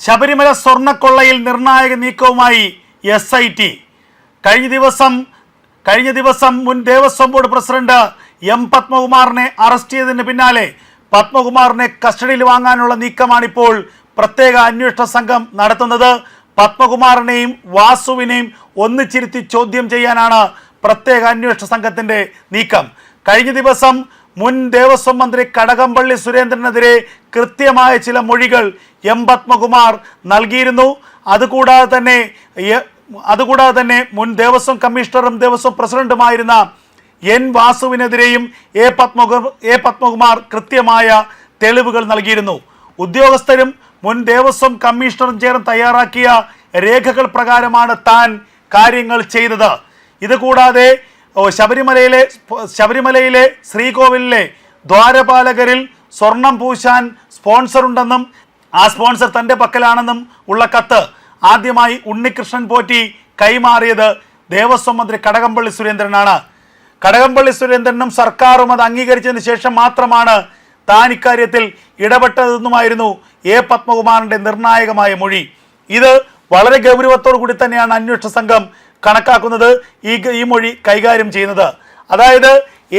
ശബരിമല സ്വർണക്കൊള്ളയിൽ നിർണായക നീക്കവുമായി S I T കഴിഞ്ഞ ദിവസം കഴിഞ്ഞ ദിവസം മുൻ ദേവസ്വം ബോർഡ് പ്രസിഡന്റ് എം പത്മകുമാറിനെ അറസ്റ്റ് ചെയ്തതിന് പിന്നാലെ പത്മകുമാറിനെ കസ്റ്റഡിയിൽ വാങ്ങാനുള്ള നീക്കമാണിപ്പോൾ പ്രത്യേക അന്വേഷണ സംഘം നടത്തുന്നത്. പത്മകുമാറിനെയും വാസുവിനെയും ഒന്നിച്ചിരുത്തി ചോദ്യം ചെയ്യാനാണ് പ്രത്യേക അന്വേഷണ സംഘത്തിന്റെ നീക്കം. കഴിഞ്ഞ ദിവസം മുൻ ദേവസ്വം മന്ത്രി കടകംപള്ളി സുരേന്ദ്രനെതിരെ കൃത്യമായ ചില മൊഴികൾ എം പത്മകുമാർ നൽകിയിരുന്നു. അതുകൂടാതെ തന്നെ അതുകൂടാതെ തന്നെ മുൻ ദേവസ്വം കമ്മീഷണറും ദേവസ്വം പ്രസിഡന്റുമായിരുന്ന എൻ വാസുവിനെതിരെയും എ പത്മകു എ പത്മകുമാർ കൃത്യമായ തെളിവുകൾ നൽകിയിരുന്നു. ഉദ്യോഗസ്ഥരും മുൻ ദേവസ്വം കമ്മീഷണറും ചേർന്ന് തയ്യാറാക്കിയ രേഖകൾ പ്രകാരമാണ് താൻ കാര്യങ്ങൾ ചെയ്തത്. ഇത് കൂടാതെ ഓ, ശബരിമലയിലെ ശബരിമലയിലെ ശ്രീകോവിലിലെ ദ്വാരപാലകരിൽ സ്വർണം പൂശാൻ സ്പോൺസർ ഉണ്ടെന്നും ആ സ്പോൺസർ തന്റെ പക്കലാണെന്നും ഉള്ള കത്ത് ആദ്യമായി ഉണ്ണികൃഷ്ണൻ പോറ്റി കൈമാറിയത് ദേവസ്വം മന്ത്രി കടകംപള്ളി സുരേന്ദ്രനാണ്. കടകംപള്ളി സുരേന്ദ്രനും സർക്കാരും അത് അംഗീകരിച്ചതിന് ശേഷം മാത്രമാണ് താൻ ഇക്കാര്യത്തിൽ ഇടപെട്ടതെന്നുമായിരുന്നു എ. പത്മകുമാറിന്റെ നിർണായകമായ മൊഴി. ഇത് വളരെ ഗൗരവത്തോടു കൂടി തന്നെയാണ് അന്വേഷണ സംഘം കണക്കാക്കുന്നത് ഈ ഈ മൊഴി കൈകാര്യം ചെയ്യുന്നത്. അതായത്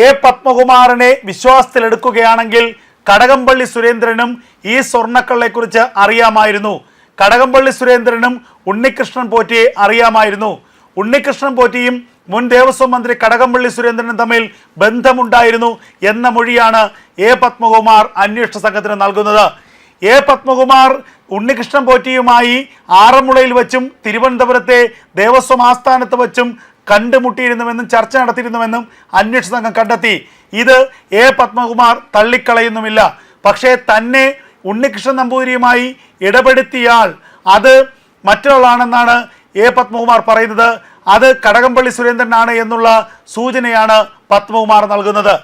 എ പത്മകുമാറിനെ വിശ്വാസത്തിലെടുക്കുകയാണെങ്കിൽ കടകംപള്ളി സുരേന്ദ്രനും ഈ സ്വർണക്കള്ളയെക്കുറിച്ച് അറിയാമായിരുന്നു. കടകംപള്ളി സുരേന്ദ്രനും ഉണ്ണികൃഷ്ണൻ പോറ്റിയെ അറിയാമായിരുന്നു. ഉണ്ണികൃഷ്ണൻ പോറ്റിയും മുൻ ദേവസ്വം മന്ത്രി കടകംപള്ളി സുരേന്ദ്രനും തമ്മിൽ ബന്ധമുണ്ടായിരുന്നു എന്ന മൊഴിയാണ് എ പത്മകുമാർ അന്വേഷണ സംഘത്തിന് നൽകുന്നത്. എ പത്മകുമാർ ഉണ്ണികൃഷ്ണൻ പോറ്റിയുമായി ആറന്മുളയിൽ വച്ചും തിരുവനന്തപുരത്തെ ദേവസ്വം ആസ്ഥാനത്ത് വച്ചും കണ്ടുമുട്ടിയിരുന്നുവെന്നും ചർച്ച നടത്തിയിരുന്നുവെന്നും അന്വേഷണ സംഘം കണ്ടെത്തി. ഇത് എ പത്മകുമാർ തള്ളിക്കളയുന്നുമില്ല. പക്ഷേ തന്നെ ഉണ്ണികൃഷ്ണൻ നമ്പൂതിരിയുമായി ഇടപെടുത്തിയാൽ അത് മറ്റൊരാളാണെന്നാണ് എ പത്മകുമാർ പറയുന്നത്. അത് കടകംപള്ളി സുരേന്ദ്രനാണ് എന്നുള്ള സൂചനയാണ് പത്മകുമാർ നൽകുന്നത്.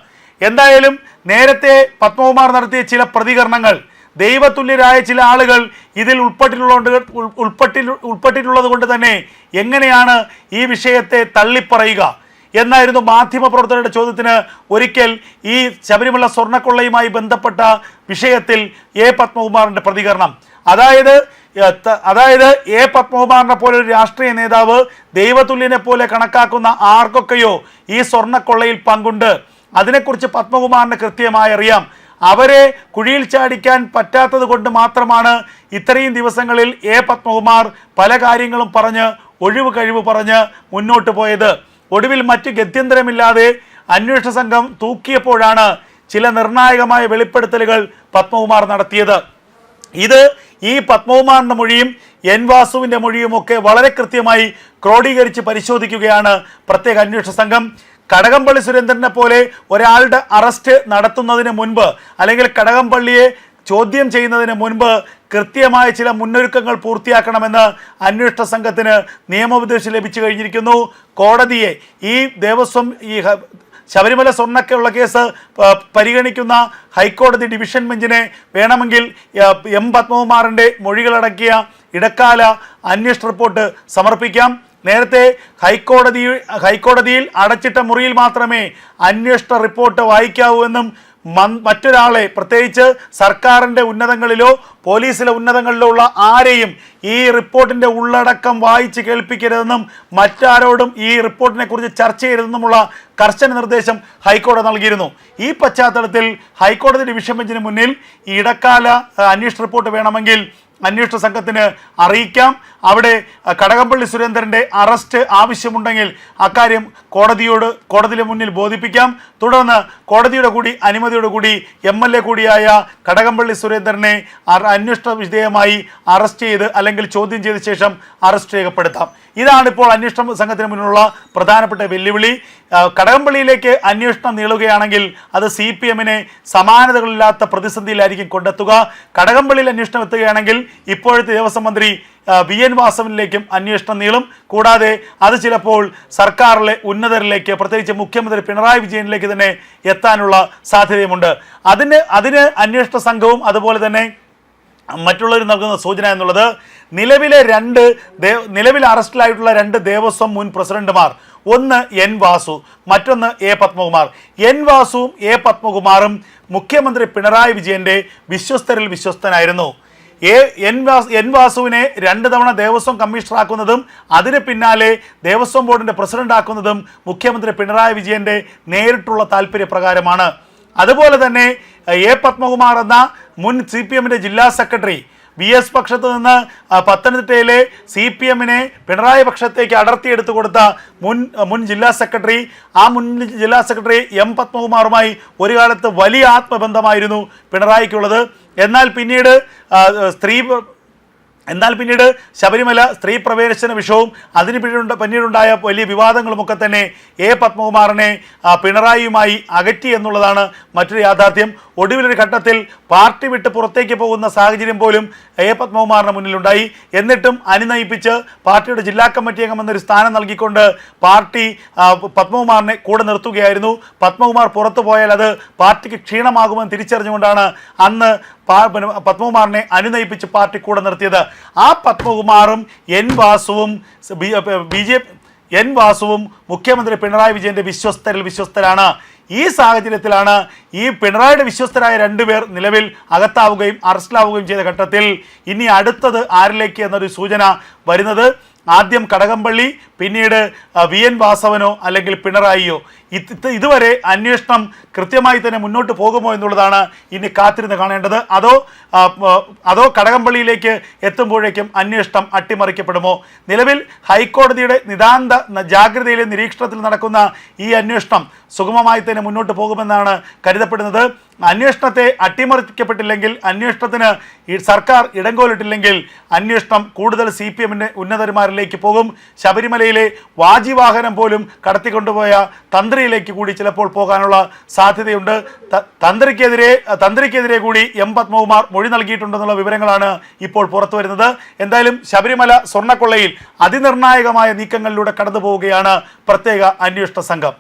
എന്തായാലും നേരത്തെ പത്മകുമാർ നടത്തിയ ചില പ്രതികരണങ്ങൾ ദൈവതുല്യരായ ചില ആളുകൾ ഇതിൽ ഉൾപ്പെട്ടിട്ടുള്ളത് ഉൾപ്പെട്ടി ഉൾപ്പെട്ടിട്ടുള്ളത് കൊണ്ട് തന്നെ എങ്ങനെയാണ് ഈ വിഷയത്തെ തള്ളിപ്പറയുക? എന്നായിരുന്നു മാധ്യമപ്രവർത്തകരുടെ ചോദ്യത്തിന് ഒരിക്കൽ ഈ ശബരിമല സ്വർണക്കൊള്ളയുമായി ബന്ധപ്പെട്ട വിഷയത്തിൽ എ പത്മകുമാറിന്റെ പ്രതികരണം. അതായത് അതായത് എ പത്മകുമാറിനെ പോലെ ഒരു രാഷ്ട്രീയ നേതാവ് ദൈവതുല്യനെ പോലെ കണക്കാക്കുന്ന ആർക്കൊക്കെയോ ഈ സ്വർണക്കൊള്ളയിൽ പങ്കുണ്ട്. അതിനെക്കുറിച്ച് പത്മകുമാറിന് കൃത്യമായി അറിയാം. അവരെ കുഴിയിൽ ചാടിക്കാൻ പറ്റാത്തത് കൊണ്ട് മാത്രമാണ് ഇത്രയും ദിവസങ്ങളിൽ എ പത്മകുമാർ പല കാര്യങ്ങളും പറഞ്ഞ് ഒഴിവ് കഴിവ് പറഞ്ഞ് മുന്നോട്ട് പോയത്. ഒടുവിൽ മറ്റ് ഗത്യന്തരമില്ലാതെ അന്വേഷണ സംഘം തൂക്കിയപ്പോഴാണ് ചില നിർണായകമായ വെളിപ്പെടുത്തലുകൾ പത്മകുമാർ നടത്തിയത്. ഇത് ഈ പത്മകുമാറിന്റെ മൊഴിയും എൻ വാസുവിന്റെ മൊഴിയും ഒക്കെ വളരെ കൃത്യമായി ക്രോഡീകരിച്ച് പരിശോധിക്കുകയാണ് പ്രത്യേക അന്വേഷണ സംഘം. കടകംപള്ളി സുരേന്ദ്രനെ പോലെ ഒരാളുടെ അറസ്റ്റ് നടത്തുന്നതിന് മുൻപ് അല്ലെങ്കിൽ കടകംപള്ളിയെ ചോദ്യം ചെയ്യുന്നതിന് മുൻപ് കൃത്യമായ ചില മുന്നൊരുക്കങ്ങൾ പൂർത്തിയാക്കണമെന്ന് അന്വേഷണ സംഘത്തിന് നിയമോപദേശം ലഭിച്ചു കഴിഞ്ഞിരിക്കുന്നു. കോടതിയെ ഈ ദേവസ്വം ഈ ശബരിമല സ്വർണക്കുള്ള കേസ് പരിഗണിക്കുന്ന ഹൈക്കോടതി ഡിവിഷൻ ബെഞ്ചിനെ വേണമെങ്കിൽ എം പത്മകുമാറിന്റെ മൊഴികളടക്കിയ ഇടക്കാല അന്വേഷണ റിപ്പോർട്ട് സമർപ്പിക്കാം. നേരത്തെ ഹൈക്കോടതി ഹൈക്കോടതിയിൽ അടച്ചിട്ട മുറിയിൽ മാത്രമേ അന്വേഷണ റിപ്പോർട്ട് വായിക്കാവൂ എന്നും മറ്റൊരാളെ പ്രത്യേകിച്ച് സർക്കാരിന്റെ ഉന്നതങ്ങളിലോ പോലീസിലെ ഉന്നതങ്ങളിലോ ഉള്ള ആരെയും ഈ റിപ്പോർട്ടിന്റെ ഉള്ളടക്കം വായിച്ച് കേൾപ്പിക്കരുതെന്നും മറ്റാരോടും ഈ റിപ്പോർട്ടിനെ കുറിച്ച് ചർച്ച ചെയ്യരുതെന്നുമുള്ള കർശന നിർദ്ദേശം ഹൈക്കോടതി നൽകിയിരുന്നു. ഈ പശ്ചാത്തലത്തിൽ ഹൈക്കോടതി ഡിവിഷൻ ബെഞ്ചിന് മുന്നിൽ ഇടക്കാല അന്വേഷണ റിപ്പോർട്ട് വേണമെങ്കിൽ അന്വേഷണ സംഘത്തിന് അറിയിക്കാം. അവിടെ കടകംപള്ളി സുരേന്ദ്രന്റെ അറസ്റ്റ് ആവശ്യമുണ്ടെങ്കിൽ അക്കാര്യം കോടതിയോട് കോടതിയുടെ മുന്നിൽ ബോധിപ്പിക്കാം. തുടർന്ന് കോടതിയുടെ കൂടി അനുമതിയോട് കൂടി എം എൽ എ കൂടിയായ കടകംപള്ളി സുരേന്ദ്രനെ അന്വേഷണ വിധേയമായി അറസ്റ്റ് ചെയ്ത് അല്ലെങ്കിൽ ചോദ്യം ചെയ്ത ശേഷം അറസ്റ്റ് രേഖപ്പെടുത്താം. ഇതാണ് ഇപ്പോൾ അന്വേഷണ സംഘത്തിന് മുന്നിലുള്ള പ്രധാനപ്പെട്ട വെല്ലുവിളി. കടകംപള്ളിയിലേക്ക് അന്വേഷണം നീളുകയാണെങ്കിൽ അത് സി പി എമ്മിനെ സമാനതകളില്ലാത്ത പ്രതിസന്ധിയിലായിരിക്കും കൊണ്ടെത്തുക. കടകംപള്ളിയിൽ അന്വേഷണം എത്തുകയാണെങ്കിൽ ഇപ്പോഴത്തെ ദേവസ്വം മന്ത്രി വി എൻ വാസവനിലേക്കും അന്വേഷണം നീളും. കൂടാതെ അത് ചിലപ്പോൾ സർക്കാരിലെ ഉന്നതരിലേക്ക് പ്രത്യേകിച്ച് മുഖ്യമന്ത്രി പിണറായി വിജയനിലേക്ക് തന്നെ എത്താനുള്ള സാധ്യതയുമുണ്ട്. അതിന് അതിന് അന്വേഷണ സംഘവും അതുപോലെ തന്നെ മറ്റുള്ളവർ നൽകുന്ന സൂചന എന്നുള്ളത് നിലവിലെ രണ്ട് നിലവിൽ അറസ്റ്റിലായിട്ടുള്ള രണ്ട് ദേവസ്വം മുൻ പ്രസിഡന്റുമാർ. ഒന്ന് എൻ വാസു മറ്റൊന്ന് എ പത്മകുമാർ. എൻ വാസുവും എ പത്മകുമാറും മുഖ്യമന്ത്രി പിണറായി വിജയന്റെ വിശ്വസ്തരിൽ വിശ്വസ്തനായിരുന്നു. എ എൻ വാസ് എൻ വാസുവിനെ രണ്ട് തവണ ദേവസ്വം കമ്മീഷണറാക്കുന്നതും അതിന് പിന്നാലെ ദേവസ്വം ബോർഡിന്റെ പ്രസിഡന്റ് ആക്കുന്നതും മുഖ്യമന്ത്രി പിണറായി വിജയന്റെ നേരിട്ടുള്ള താല്പര്യപ്രകാരമാണ് അതുപോലെ തന്നെ എ പത്മകുമാർ എന്ന മുൻ സി പി എമ്മിന്റെ ജില്ലാ സെക്രട്ടറി ബി എസ് പക്ഷത്ത് നിന്ന് പത്തനംതിട്ടയിലെ സി പി എമ്മിനെ പിണറായി പക്ഷത്തേക്ക് അടർത്തിയെടുത്തു കൊടുത്ത മുൻ മുൻ ജില്ലാ സെക്രട്ടറി ആ മുൻ ജില്ലാ സെക്രട്ടറി എം പത്മകുമാറുമായി ഒരു കാലത്ത് വലിയ ആത്മബന്ധമായിരുന്നു പിണറായിക്കുള്ളത്. എന്നാൽ പിന്നീട് സ്ത്രീ എന്നാൽ പിന്നീട് ശബരിമല സ്ത്രീ പ്രവേശന വിഷയവും അതിന് പിന്നീട് പിന്നീടുണ്ടായ വലിയ വിവാദങ്ങളുമൊക്കെ തന്നെ എ പത്മകുമാറിനെ പിണറായിയുമായി അകറ്റി എന്നുള്ളതാണ് മറ്റൊരു യാഥാർത്ഥ്യം. ഒടുവിലൊരു ഘട്ടത്തിൽ പാർട്ടി വിട്ട് പുറത്തേക്ക് പോകുന്ന സാഹചര്യം പോലും എ പത്മകുമാറിന് മുന്നിലുണ്ടായി. എന്നിട്ടും അനുനയിപ്പിച്ച് പാർട്ടിയുടെ ജില്ലാ കമ്മിറ്റി അംഗം എന്നൊരു സ്ഥാനം നൽകിക്കൊണ്ട് പാർട്ടി പത്മകുമാറിനെ കൂടെ നിർത്തുകയായിരുന്നു. പത്മകുമാർ പുറത്തു പോയാൽ അത് പാർട്ടിക്ക് ക്ഷീണമാകുമെന്ന് തിരിച്ചറിഞ്ഞുകൊണ്ടാണ് അന്ന് പത്മകുമാറിനെ അനുനയിപ്പിച്ച് പാർട്ടി കൂടെ നിർത്തിയത് ആ പത്മകുമാറും എൻ വാസുവും ബി ജെ എൻ വാസുവും മുഖ്യമന്ത്രി പിണറായി വിജയന്റെ വിശ്വസ്തരിൽ വിശ്വസ്തരാണ്. ഈ സാഹചര്യത്തിലാണ് ഈ പിണറായിയുടെ വിശ്വസ്തരായ രണ്ടുപേർ നിലവിൽ അകത്താവുകയും അറസ്റ്റിലാവുകയും ചെയ്ത ഘട്ടത്തിൽ ഇനി അടുത്തത് ആരിലേക്ക് എന്നൊരു സൂചന വരുന്നത്. ആദ്യം കടകംപള്ളി പിന്നീട് വി എൻ വാസവനോ അല്ലെങ്കിൽ പിണറായിയോ. ഇത് ഇത് ഇതുവരെ അന്വേഷണം കൃത്യമായി തന്നെ മുന്നോട്ട് പോകുമോ എന്നുള്ളതാണ് ഇനി കാത്തിരുന്ന് കാണേണ്ടത്. അതോ അതോ കടകംപള്ളിയിലേക്ക് എത്തുമ്പോഴേക്കും അന്വേഷണം അട്ടിമറിക്കപ്പെടുമോ? നിലവിൽ ഹൈക്കോടതിയുടെ നിതാന്ത ജാഗ്രതയിലെ നിരീക്ഷണത്തിൽ നടക്കുന്ന ഈ അന്വേഷണം സുഗമമായി തന്നെ മുന്നോട്ട് പോകുമെന്നാണ് കരുതപ്പെടുന്നത്. അന്വേഷണത്തെ അട്ടിമറിക്കപ്പെട്ടില്ലെങ്കിൽ അന്വേഷണത്തിന് സർക്കാർ ഇടങ്കോലിട്ടില്ലെങ്കിൽ അന്വേഷണം കൂടുതൽ സി പി എമ്മിന്റെ ഉന്നതന്മാരിലേക്ക് പോകും. ശബരിമലയിലെ വാജിവാഹനം പോലും കടത്തിക്കൊണ്ടുപോയ തന്ത്രിയിലേക്ക് കൂടി ചിലപ്പോൾ പോകാനുള്ള സാധ്യതയുണ്ട്. തന്ത്രിക്കെതിരെ തന്ത്രിക്കെതിരെ കൂടി എം പത്മകുമാർ മൊഴി നൽകിയിട്ടുണ്ടെന്നുള്ള വിവരങ്ങളാണ് ഇപ്പോൾ പുറത്തു വരുന്നത്. എന്തായാലും ശബരിമല സ്വർണക്കൊള്ളയിൽ അതിനിർണായകമായ നീക്കങ്ങളിലൂടെ കടന്നു പ്രത്യേക അന്വേഷണ സംഘം.